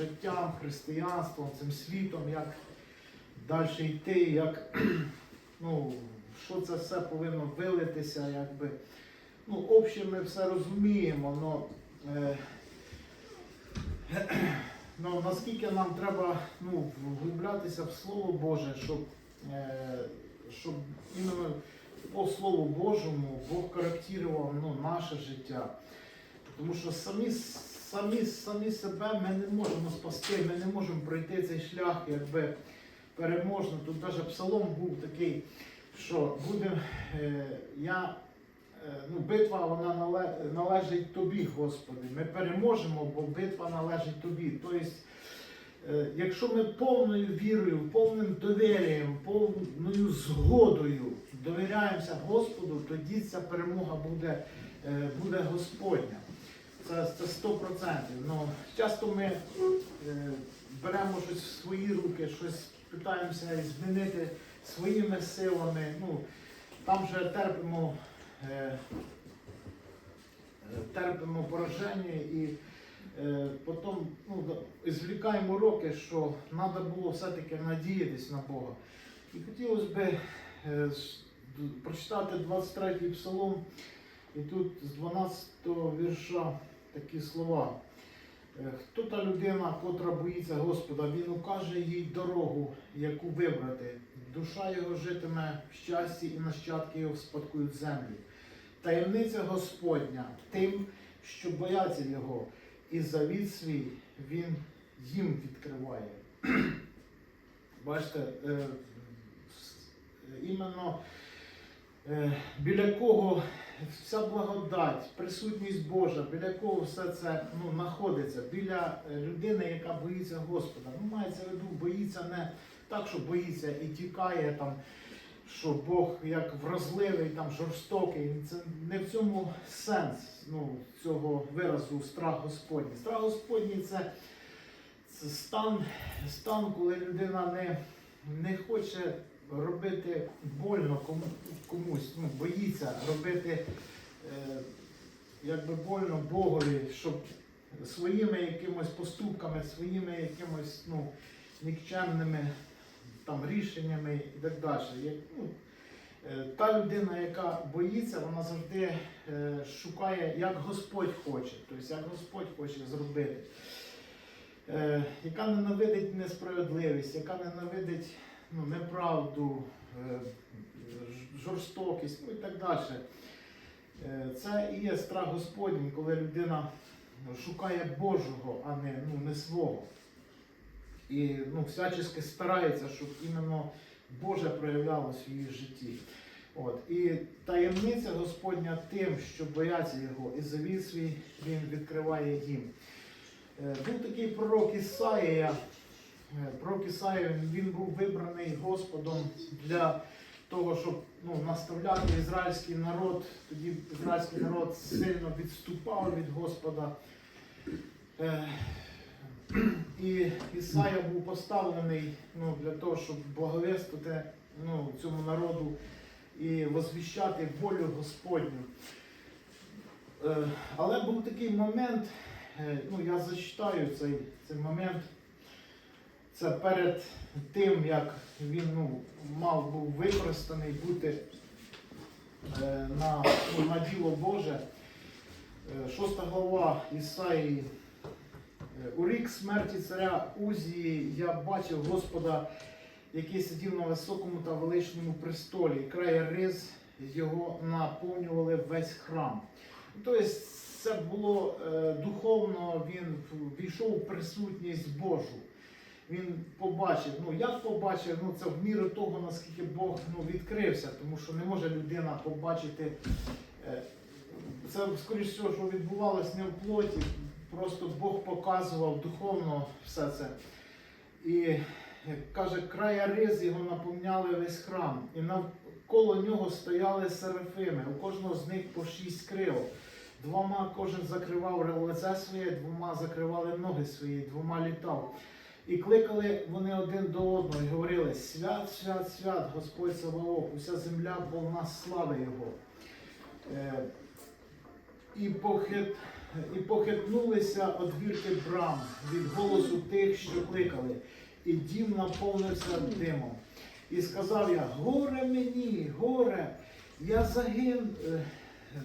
життям, християнством, цим світом, як далі йти, як ну, що це все повинно вилитися, якби. Ну, обще ми все розуміємо, но, е, ну, наскільки нам треба ну, вглублятися в Слово Боже, щоб, е, щоб іменно по Слову Божому Бог коректував ну, наше життя. Тому що самі, самі, самі себе ми не можемо спасти, ми не можемо пройти цей шлях якби переможно. Тут навіть псалом був такий, що буде е, я. е, Ну, битва вона нале- належить тобі, Господи. Ми переможемо, бо битва належить тобі. Тобто, е, якщо ми повною вірою, повним довір'ям, повною згодою довіряємося Господу, тоді ця перемога буде, е, буде Господня. Це, це 100%. Ну, часто ми е, беремо щось в свої руки, щось питаємося змінити своїми силами. Ну, там вже терпимо, е, е, терпимо пораження і е, потім ну, звлікаємо уроки, що треба було все-таки надіятись на Бога. І хотілося б е, прочитати 23-й псалом, і тут з 12-го вірша такі слова. Е, Хто та людина, котра боїться Господа, він укаже їй дорогу, яку вибрати. Душа його житиме в щасті і нащадки його спадкують землі. Таємниця Господня тим, що бояться його, і завіт свій він їм відкриває. Бачите, е, с- іменно е, біля кого вся благодать, присутність Божа, біля кого все це ну, знаходиться, біля е, людини, яка боїться Господа. Ну, мається в виду, боїться не так, що боїться і тікає там, що Бог як вразливий, там, жорстокий. Це не в цьому сенс ну, цього виразу страх Господній. Страх Господній це, це стан, стан, коли людина не, не хоче робити больно комусь, ну, боїться робити е, якби больно Богові, щоб своїми якимось поступками, своїми якимось ну, нікчемними там, рішеннями і так далі. Як, ну, е, та людина, яка боїться, вона завжди е, шукає, як Господь хоче, тобто як Господь хоче зробити. Е, яка ненавидить несправедливість, яка ненавидить ну, неправду, е, жорстокість, ну і так далі. Е, Це і є страх Господній, коли людина ну, шукає Божого, а не, ну, не свого. І ну, всячески старається, щоб іменно Боже проявлялось в її житті. От. І таємниця Господня тим, що бояться його, і завіт свій він відкриває їм. Е, Був такий пророк Ісаїя. Е, Пророк Ісаїя, він- був вибраний Господом для того, щоб ну, наставляти ізраїльський народ. Тоді ізраїльський народ сильно відступав від Господа. Е, І Ісая був поставлений ну, для того, щоб благовістити ну, цьому народу і возвіщати волю Господню. Е, Але був такий момент, ну я зачитаю цей, цей момент. Це перед тим, як він ну, мав був використаний бути е, на, ну, на діло Боже. Е, Шоста глава Ісаї. Е, У рік смерті царя Узії я бачив Господа, який сидів на високому та величному престолі, край риз його наповнювали весь храм. Тобто це було е, духовно, він війшов у присутність Божу. Він побачив, ну як побачив, ну це в міру того, наскільки Бог ну, відкрився, тому що не може людина побачити. е, Це, скоріш всього, що відбувалось не в плоті, просто Бог показував духовно все це. І е, каже, края риз його наповняли весь храм, і навколо нього стояли серафими, у кожного з них по шість крил. Двома кожен закривав лице своє, двома закривали ноги свої, двома літав. І кликали вони один до одного і говорили: Свят, свят, свят, Господь Саваоф, уся земля повна слави Його. Е, і похит, і похитнулися одвірки брам від голосу тих, що кликали, і дім наповнився димом. І сказав я: горе мені, горе, я загин, е,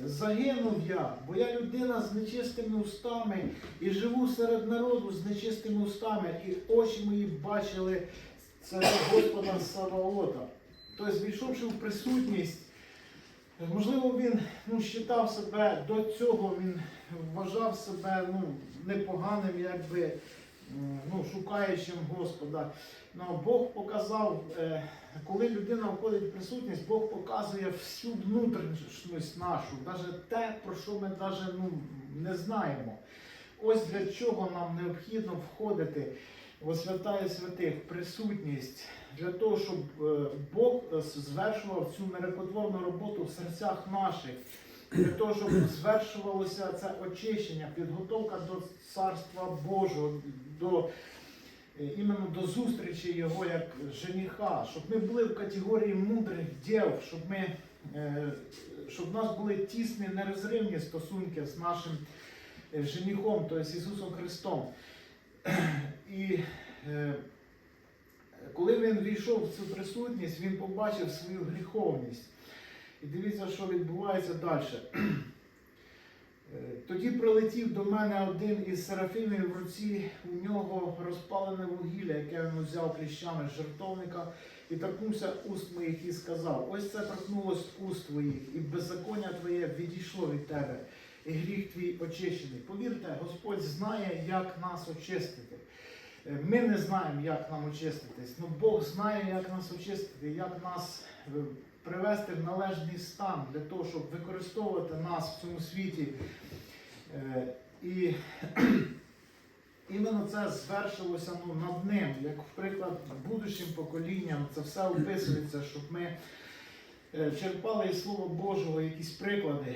загинув я, бо я людина з нечистими устами і живу серед народу з нечистими устами, і очі мої бачили царя Господа Саваота. Тобто, війшовши в присутність, можливо, він ну, вважав себе до цього, він вважав себе ну, непоганим, якби ну, шукаючим Господа. Ну, Бог показав, е, коли людина входить в присутність, Бог показує всю внутрішність нашу, навіть те, про що ми навіть ну, не знаємо. Ось для чого нам необхідно входити у святая святих, присутність, для того, щоб е, Бог е, звершував цю нерекотворну роботу в серцях наших, для того, щоб звершувалося це очищення, підготовка до Царства Божого, до е, іменно до зустрічі Його як жениха, щоб ми були в категорії мудрих дів, щоб ми, е, щоб в нас були тісні, нерозривні стосунки з нашим е, женихом, тобто Ісусом Христом. І коли він війшов в цю присутність, він побачив свою гріховність. І дивіться, що відбувається далі. Е, Тоді прилетів до мене один із серафимів в руці, у нього розпалене вугілля, яке він взяв кліщами з жертовника, і торкнувся уст моїх і сказав: Ось це торкнулось уст твоїх, і беззаконня твоє відійшло від тебе, і гріх твій очищений. Повірте, Господь знає, як нас очистити. Е, Ми не знаємо, як нам очиститись, але Бог знає, як нас очистити, як нас е, привести в належний стан для того, щоб використовувати нас в цьому світі. Е, І іменно це звершилося ну, над ним, як приклад будущим поколінням. Це все описується, щоб ми е, черпали із Слова Божого якісь приклади.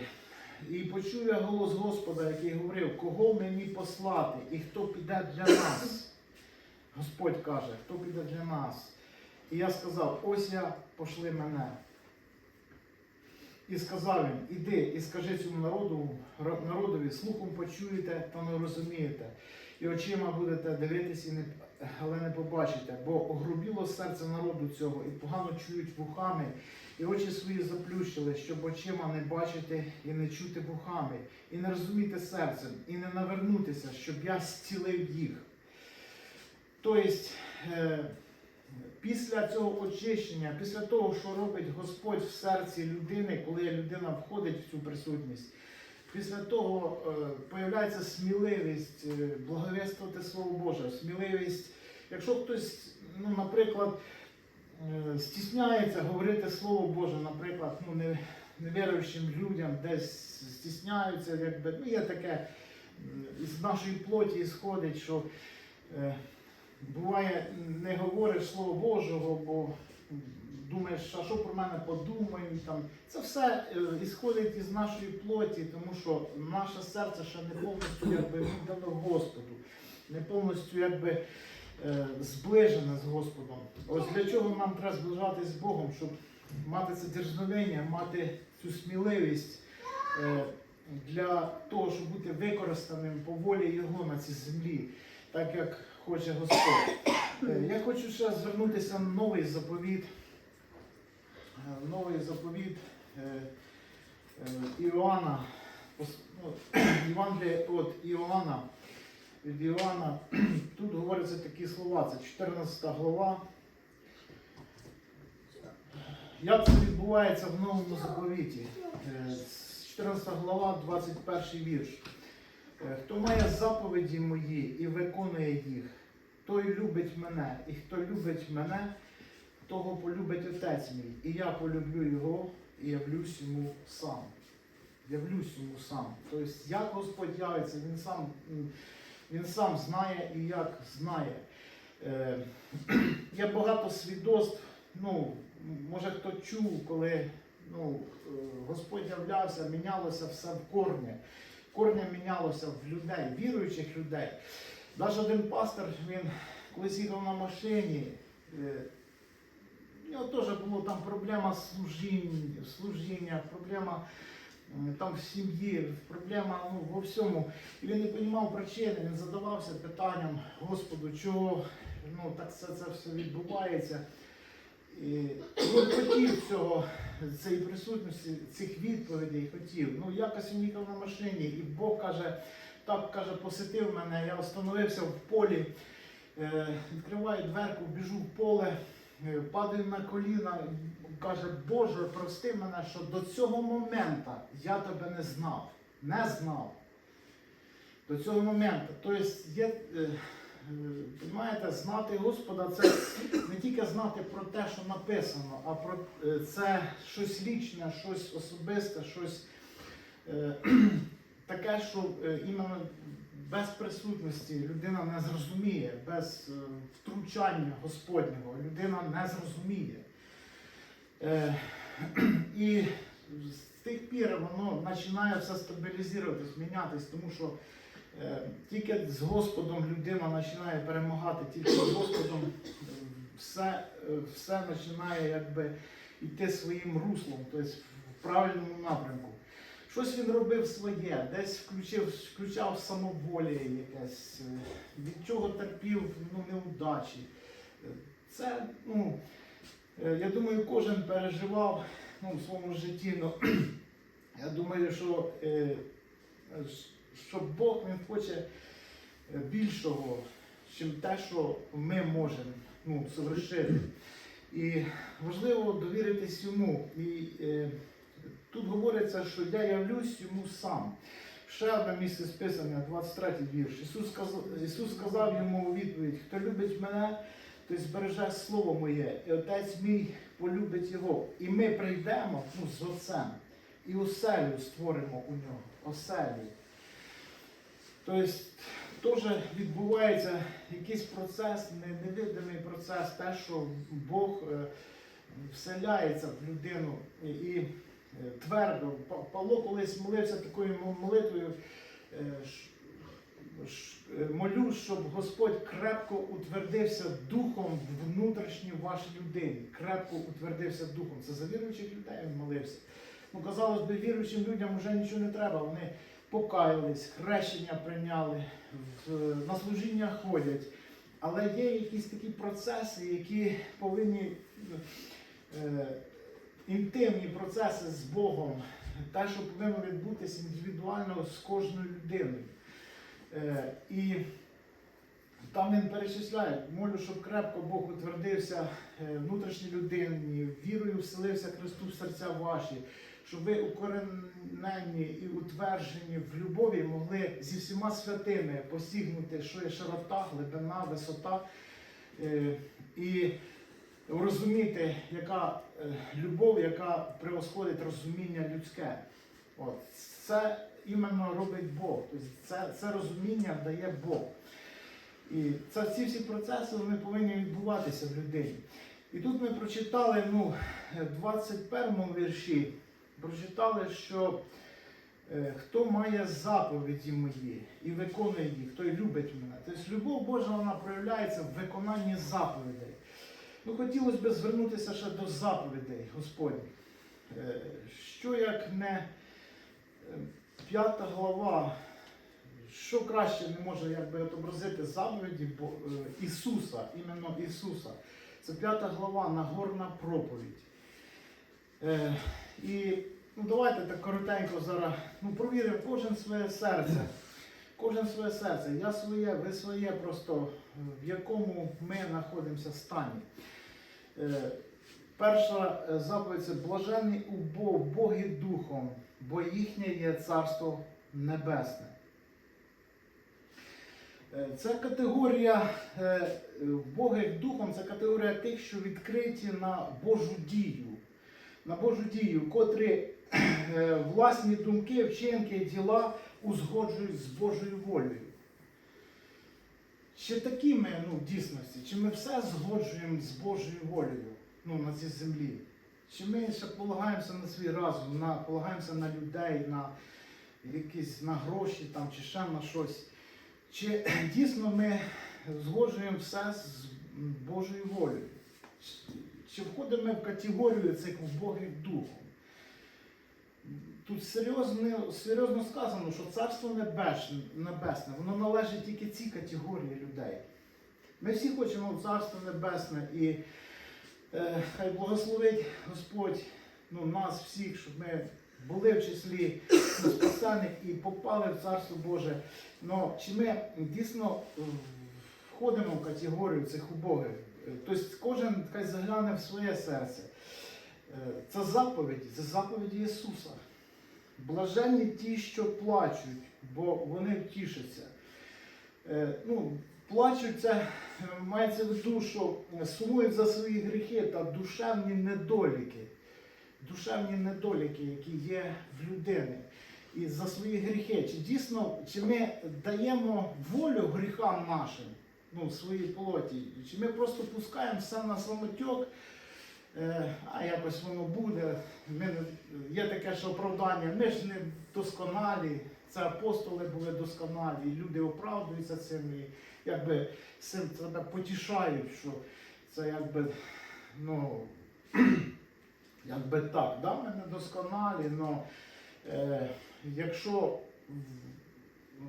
І почув я голос Господа, який говорив, кого мені послати і хто піде для нас. Господь каже, хто піде для нас. І я сказав, ось я пошли мене. І сказав він, іди і скажи цьому народу, народові, слухом почуєте та не розумієте, і очима будете дивитись, не, але не побачите, бо огрубіло серце народу цього, і погано чують вухами, і очі свої заплющили, щоб очима не бачити і не чути вухами, і не розуміти серцем, і не навернутися, щоб я зцілив їх. Тобто, е, після цього очищення, після того, що робить Господь в серці людини, коли людина входить в цю присутність, після того е, появляється сміливість е, благовествувати Слово Боже, сміливість, якщо хтось, ну, наприклад, е, стісняється говорити Слово Боже, наприклад, ну, не, невіруючим людям десь стісняються, якби, ну, є таке з нашої плоті сходить, що буває, не говориш Слово Божого, бо думаєш, а що про мене подумають. Там. Це все е, ісходить із нашої плоті, тому що наше серце ще не повністю якби, віддано Господу, не повністю якби, е, зближене з Господом. Ось для чого нам треба зближатись з Богом, щоб мати це дерзновення, мати цю сміливість. е, Для того, щоб бути використаним по волі Його на цій землі, так як хоче Господь. Е, Я хочу ще звернутися на новий заповіт. Е, Новий заповіт е, Іоанна, пос- ну, від Іоанна. Від Іоанна. Тут говоряться такі слова, це 14 глава. Як це відбувається в новому заповіті? Е, 14 глава, 21 вірш. Хто має заповіді мої і виконує їх, той любить мене, і хто любить мене, того полюбить отець мій. І я полюблю його і явлюсь йому сам. Явлюсь йому сам. Тобто, як Господь явиться, він сам, він сам знає і як знає. Е, Є багато свідоцтв. Ну, може хто чув, коли ну, е, Господь являвся, мінялося все в корні. Корня мінялося в людей, віруючих людей. Навіть один пастор, він колись їхав на машині, е, у нього теж була там проблема служіння, служіння проблема там в сім'ї, проблема ну, во всьому. І він не розумів причини, він задавався питанням, Господу, чого ну, так це, це все відбувається. І він хотів цього, цієї присутності, цих відповідей хотів. Ну, якось він їхав на машині, і Бог каже, так каже, посетив мене, я остановився в полі, е, відкриваю дверку, біжу в поле, е, падаю на коліна, каже, Боже, прости мене, що до цього моменту я тебе не знав. Не знав. До цього моменту. Тобто є. е, Понимаєте, знати Господа це не тільки знати про те, що написано, а про це щось лічне, щось особисте, щось таке, що е, іменно без присутності людина не зрозуміє, без е, втручання Господнього людина не зрозуміє. Е, і з тих пір воно починає все стабілізуватись, мінятись, тому що Тільки з Господом людина починає перемагати, тільки з Господом все, все починає якби йти своїм руслом, тобто в правильному напрямку. Щось він робив своє, десь включив, включав самоволі якесь, е, від чого терпів ну, неудачі. Це, ну, е, я думаю, кожен переживав ну, в своєму житті. Ну, я думаю, що е, що Бог він хоче більшого, ніж те, що ми можемо ну, совершити. І важливо довіритись йому. І тут говориться, що я явлюсь йому сам. Ще одне місце списання, 23 вірш. Ісус сказав, Ісус сказав йому у відповідь: хто любить мене, той збереже слово моє, і отець мій полюбить його. І ми прийдемо ну, з Отцем і оселю створимо у нього. Оселі. Тобто теж відбувається якийсь процес, не- невидимий процес, те, що Бог е, вселяється в людину і, твердо. Па- Павло колись молився такою молитвою. е, е, Молю, щоб Господь крепко утвердився духом внутрішній вашій людині. Крепко утвердився духом. Це за віруючих людей він молився. Ну, казалось би, віруючим людям вже нічого не треба. Вони покаялись, хрещення прийняли, на служіння ходять. Але є якісь такі процеси, які повинні е, інтимні процеси з Богом, те, що повинно відбутися індивідуально з кожною людиною. Е, і там він перечисляє, молю, щоб крепко Бог утвердився е, внутрішній людині, вірою вселився Христу в серця ваші, щоб ви укоренені і утверджені в любові могли зі всіма святими постигнути, що є широта, глибина, висота, е, і розуміти, яка е, любов, яка превосходить розуміння людське. От. Це іменно робить Бог. Тобто це, це розуміння дає Бог. І це, ці всі процеси вони повинні відбуватися в людині. І тут ми прочитали ну, в 21 вірші, прочитали, що е, хто має заповіді мої і виконує їх, той любить мене. Тобто любов Божа вона проявляється в виконанні заповідей. Ну, хотілося б звернутися ще до заповідей Господніх. Е, Що як не е, п'ята глава, що краще не може якби, отобразити заповіді е, Ісуса, іменно Ісуса. Це п'ята глава, Нагорна проповідь. І ну, давайте так коротенько зараз ну, провіримо кожен своє серце. Кожен своє серце. Я своє, ви своє просто, в якому ми знаходимося стані. Е, Перша е, заповідь це блажений убо, Боги духом, бо їхнє є царство небесне. Е, Це категорія Боги духом, це категорія тих, що відкриті на Божу дію. На Божу дію, котрі власні думки, вчинки, діла узгоджують з Божою волею. Чи такі ми ну, в дійсності, чи ми все згоджуємо з Божою волею ну, на цій землі? Чи ми ще полагаємося на свій разум, на, полагаємося на людей, на якісь на гроші там, чи ще на щось? Чи дійсно ми згоджуємо все з Божою волею? Чи- входимо ми в категорію цих Богів духом? Тут серйозно, серйозно сказано, що царство небесне, небесне, воно належить тільки цій категорії людей. Ми всі хочемо в царство небесне і е, хай благословить Господь ну, нас всіх, щоб ми були в числі спасених і попали в Царство Боже. Но чи ми дійсно входимо в категорію цих убогих? Е, Тобто кожен хай загляне в своє серце. Е, Це заповіді, це заповіді Ісуса. Блаженні ті, що плачуть, бо вони втішаться. Е, Ну, плачуть мається в виду, сумують за свої гріхи та душевні недоліки. Душевні недоліки, які є в людини. І за свої гріхи. Чи дійсно, чи ми даємо волю гріхам нашим, ну, своїй плоті, чи ми просто пускаємо все на самотьок, а якось воно буде. Ми, є таке ж оправдання, ми ж не досконалі, це апостоли були досконалі, і люди оправдуються цим і якби цим себе потішають, що це якби, ну, якби так, да, ми не досконалі, але е, якщо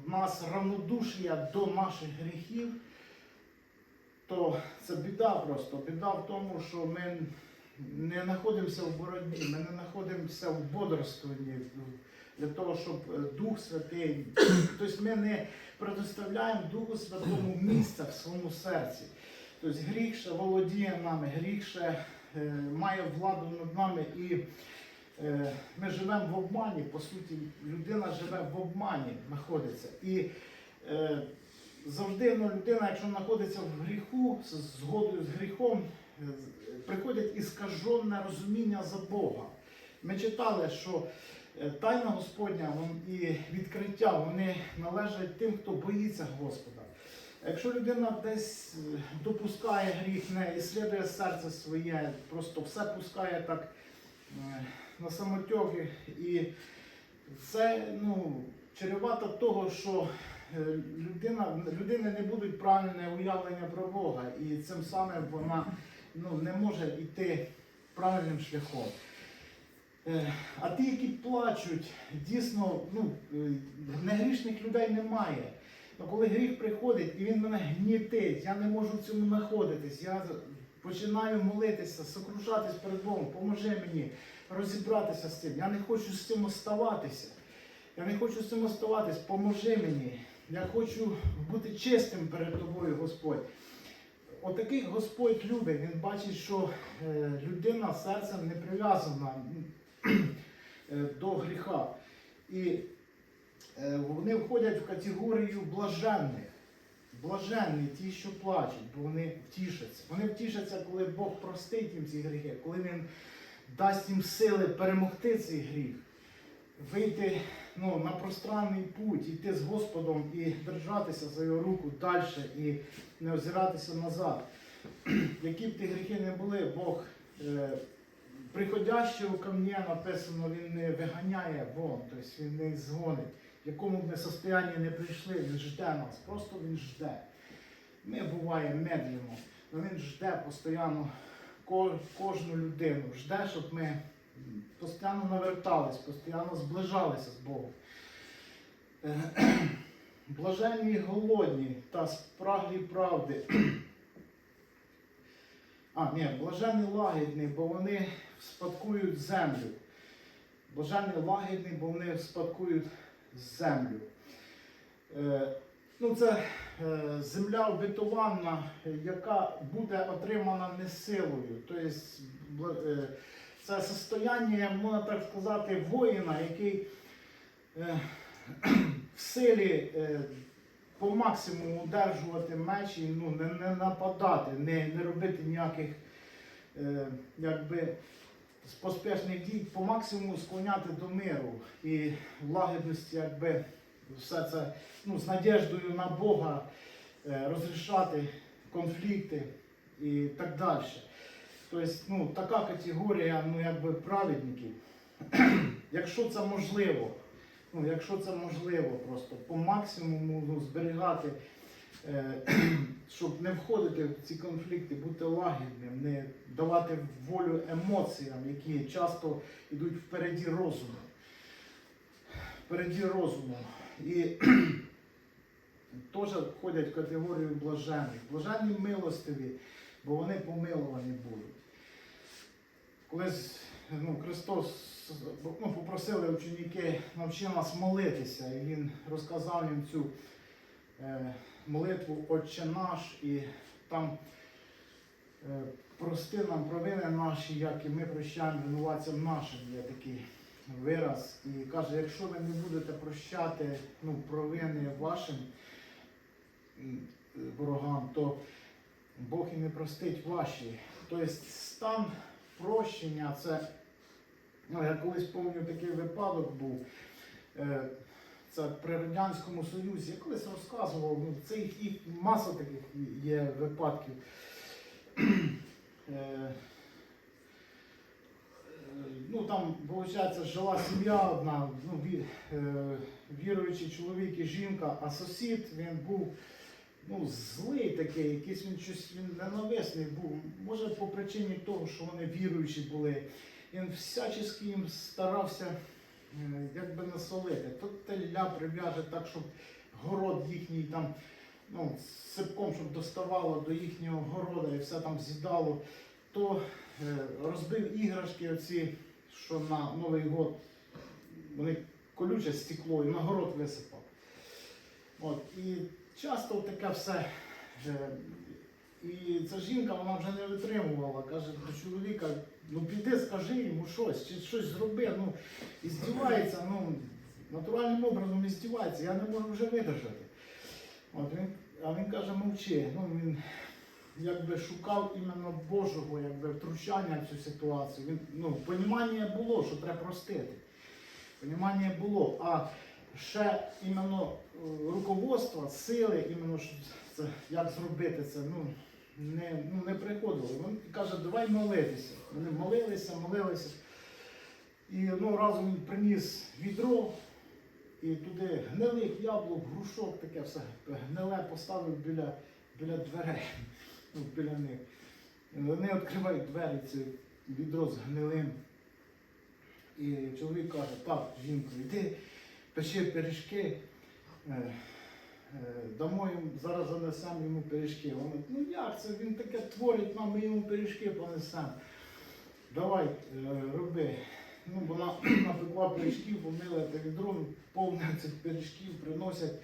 в нас равнодушія до наших гріхів, то це біда просто. Біда в тому, що ми не знаходимося в боротьбі, ми не знаходимося в бодрствуванні для того, щоб е, Дух Святий, тобто ми не предоставляємо Духу Святому місця в своєму серці. Тобто гріх ще володіє нами, гріх ще е, має владу над нами і е, ми живемо в обмані, по суті, людина живе в обмані, знаходиться. І е, завжди ну, людина, якщо знаходиться в гріху, згодою з гріхом, приходять іскажене розуміння за Бога. Ми читали, що е, тайна Господня і відкриття вони належать тим, хто боїться Господа. Якщо людина десь е, допускає гріх, не іслідує серце своє, просто все пускає так е, на самотьоки, і це ну, чревато того, що е, людина, людини не будуть правильне уявлення про Бога, і цим самим вона ну, не може йти правильним шляхом. Е, А ті, які плачуть, дійсно, ну, е, негрішних людей немає. Ну, коли гріх приходить і він мене гнітить, я не можу в цьому знаходитись. Я починаю молитися, сокрушатись перед Богом, поможи мені розібратися з цим. Я не хочу з цим оставатися. Я не хочу з цим оставатись, поможи мені. Я хочу бути чистим перед тобою, Господь. Отаких Господь любить. Він бачить, що е, людина серцем не прив'язана е, до гріха. І е, вони входять в категорію блаженних. Блаженні ті, що плачуть, бо вони втішаться. Вони втішаться, коли Бог простить їм ці гріхи, коли Він дасть їм сили перемогти цей гріх, вийти ну, на пространний путь, йти з Господом і держатися за його руку далі і не озиратися назад. Які б ті гріхи не були, Бог е, приходящого ко мені написано, він не виганяє вон, тобто він не згонить. В якому б ми состоянні не прийшли, він жде нас, просто він жде. Ми буває медленно, але він жде постійно кожну людину, жде, щоб ми постійно навертались, постійно зближалися з Богом. Блаженні голодні та спраглі правди. А, ні, блаженні лагідні, бо вони спадкують землю. Блаженні лагідні, бо вони спадкують землю. Е, ну, це е, земля обетована, яка буде отримана не силою. Тобто, е, це состояння, можна так сказати, воїна, який е, в силі е, по максимуму удержувати меч і ну, не, не нападати, не, не робити ніяких е, якби, поспішних дій, по максимуму склоняти до миру і лагідності, якби все це ну, з надіждою на Бога е, розрішати конфлікти і так далі. Тобто, ну, така категорія ну, якби праведників. Якщо це можливо, ну, якщо це можливо, просто по максимуму ну, зберігати, е, щоб не входити в ці конфлікти, бути лагідним, не давати волю емоціям, які часто йдуть впереді розуму. впереді розуму. І теж входять в категорію блажених. Блаженні милостиві, бо вони помилувані будуть. Колись ну, Христос ну, попросили ученики, навчи нас молитися, і Він розказав їм цю е, молитву Отче наш, і там е, прости нам провини наші, як і ми прощаємо винуватцям нашим, є такий вираз. І каже, якщо ви не будете прощати ну, провини вашим ворогам, то Бог і не простить ваші. Тобто стан прощення це, ну я колись пам'ятаю такий випадок був. Е, Це при Радянському Союзі. Я колись розказував, ну, це їх, їх маса таких є випадків. Е, Ну там, виходить, жила сім'я одна, ну, е, віруючий чоловік і жінка, а сусід він був ну, злий такий, якийсь він щось він ненависний був. Може по причині того, що вони віруючі були. Він всячески їм старався е, якби насолити. То теля прив'яже так, щоб город їхній там ну, сипком, щоб доставало до їхнього города і все там з'їдало, то е, розбив іграшки оці, що на Новий год вони колюче стекло і на город висипав. От, і часто таке все. е, І ця жінка вона вже не витримувала, каже до чоловіка, ну піди, скажи йому щось, чи щось зроби. Ну, і здівається, ну, натуральним образом і здівається, я не можу вже видержати. От він, а він каже, мовчи. Ну, він якби шукав іменно Божого якби, втручання в цю ситуацію. Він, ну, понімання було, що треба простити. Понімання було. А ще іменно е, руководство, сили, іменно що це, як зробити це, ну, не, ну, не приходило. Він каже, давай молитися. Вони молилися, молилися. І ну, разом він приніс відро і туди гнилих яблук, грушок, таке все гниле поставив біля, біля дверей, ну, біля них. Вони відкривають двері, це відро з гнилим. І чоловік каже, так, жінко, йди, печи пиріжки, е, дамо йому, зараз занесемо йому пиріжки. Вони, ну як це, він таке творить, нам ми йому пиріжки понесемо. Давай, е, роби. Ну, вона напекла пиріжків, помила те відро, повне цих пиріжків приносять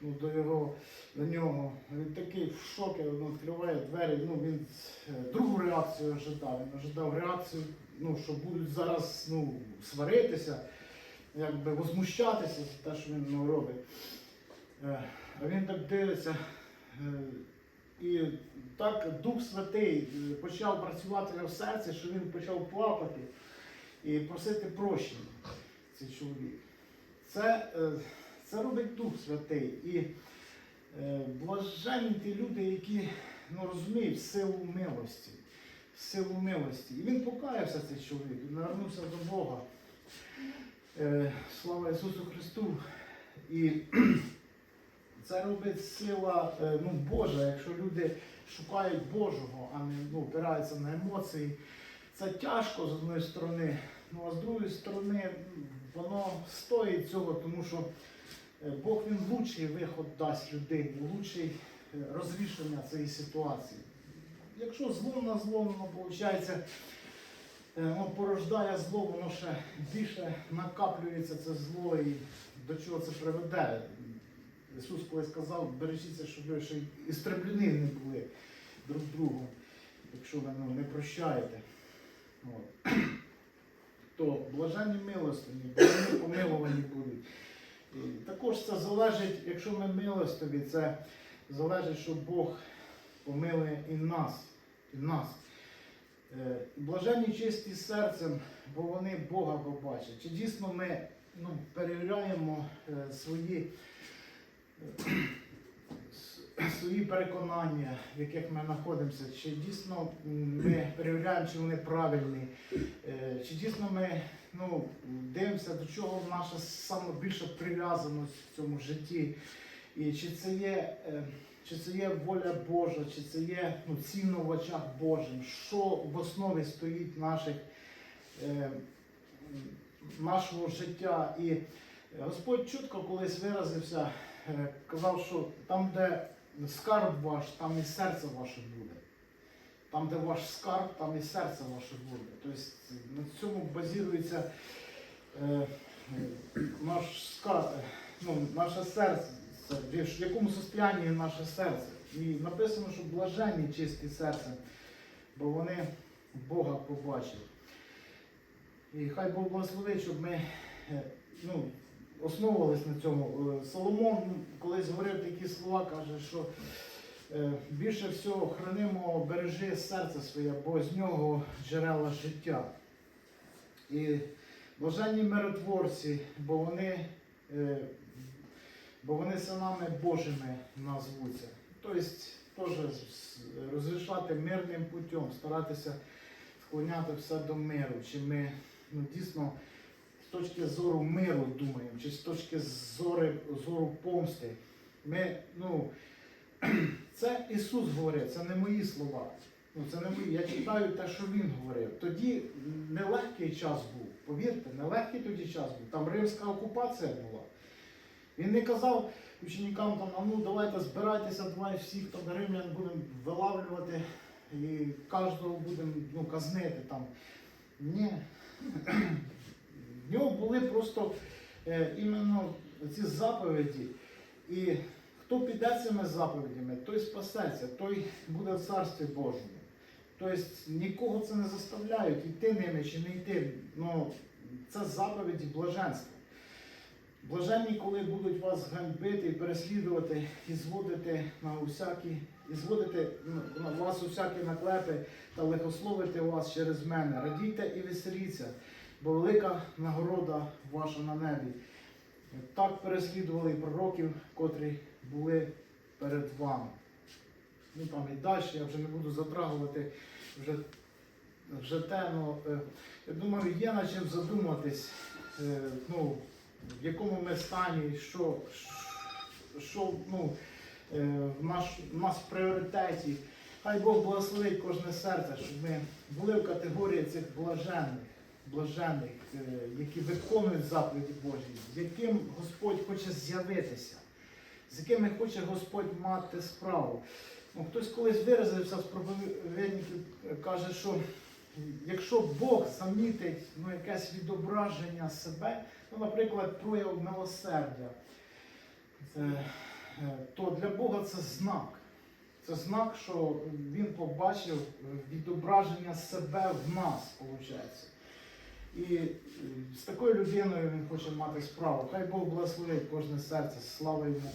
ну, до його, до нього. Він такий в шокі, він відкриває двері. Ну, він е, другу реакцію ожидав. Він ожидав реакцію, ну, що будуть зараз ну, сваритися, якби возмущатися за те, що він ну, робить. Він так дивиться. е, І так Дух Святий е, почав працювати в серці, що він почав плакати і просити прощення цей чоловік. Це, е, це робить Дух Святий. І блаженні ті люди, які ну, розуміють силу милості. Силу милості. І він покаявся, цей чоловік, навернувся до Бога. Слава Ісусу Христу! І це робить сила е, ну, Божа, якщо люди шукають Божого, а не ну, опираються на емоції. Це тяжко з однієї сторони, ну а з другої сторони воно стоїть цього, тому що е, Бог він лучший виход дасть людині, лучший е, розрішення цієї ситуації. Якщо зло на зло, воно виходить, воно порождає зло, воно ще більше накаплюється це зло і до чого це приведе. Ісус колись сказав, бережіться, щоб ви ще й істреблені не були друг другу, якщо ви ну, не прощаєте. От. То блаженні милостині, вони помилувані будуть. І також це залежить, якщо ми милостиві, це залежить, що Бог помилує і нас. І нас. Е, Блаженні чисті серцем, бо вони Бога побачать. Чи дійсно ми ну, перевіряємо е, свої, свої переконання, в яких ми знаходимося, чи дійсно ми перевіряємо, чи вони правильні, Е, чи дійсно ми ну, дивимося, до чого наша саме більша прив'язаність в цьому житті, і чи це є. е, чи це є воля Божа, чи це є ну, цінно в очах Божим, що в основі стоїть наших, е, нашого життя. І Господь чітко колись виразився, казав, що там, де скарб ваш, там і серце ваше буде. Там, де ваш скарб, там і серце ваше буде. Тобто на цьому базується е, е, наш скарб, е, ну, наше серце, в якому состоянні наше серце. І написано, що блаженні чисті серце, бо вони Бога побачать. І хай Бог благословить, щоб ми е, ну, основувались на цьому. Е, Соломон колись говорив такі слова, каже, що е, більше всього хранимо, бережи серце своє, бо з нього джерела життя. І блаженні миротворці, бо вони, е, бо вони синами Божими назвуться. Тобто теж розрішати мирним путем, старатися склоняти все до миру. Чи ми ну, дійсно точки зору миру думаємо, чи з точки зору, зору помсти. Ми, ну, це Ісус говорить, це не мої слова. Ну, це не мої. Я читаю те, що Він говорив. Тоді нелегкий час був. Повірте, нелегкий тоді час був. Там римська окупація була. Він не казав ученикам там, ну давайте збирайтеся, давай всіх там римлян будемо вилавлювати і кожного будемо ну, казнити там. Ні. В нього були просто е, іменно ці заповіді. І хто піде цими заповідями, той спасеться, той буде в Царстві Божому. Тобто нікого це не заставляють йти ними чи не йти. Ну, це заповіді блаженства. Блаженні, коли будуть вас ганьбити переслідувати, і зводити на усякі, і зводити на вас усякі наклепи та лихословити вас через мене. Радійте і веселіться, бо велика нагорода ваша на небі. Так переслідували пророків, котрі були перед вами. Ну там і далі, я вже не буду затрагувати вже, вже те, ну, е, я думаю, є над чим задуматись, е, ну, в якому ми стані, що, що ну, е, в наш, в нас в пріоритеті. Хай Бог благословить кожне серце, щоб ми були в категорії цих блаженних, блаженних, е, які виконують заповіді Божі, з яким Господь хоче з'явитися, з якими хоче Господь мати справу. Ну, хтось колись виразився з проповідників, каже, що якщо Бог замітить ну, якесь відображення себе, ну, наприклад, прояв милосердя, е, то для Бога це знак. Це знак, що він побачив відображення себе в нас, виходить. І е, з такою людиною він хоче мати справу. Хай Бог благословить кожне серце. Слава йому.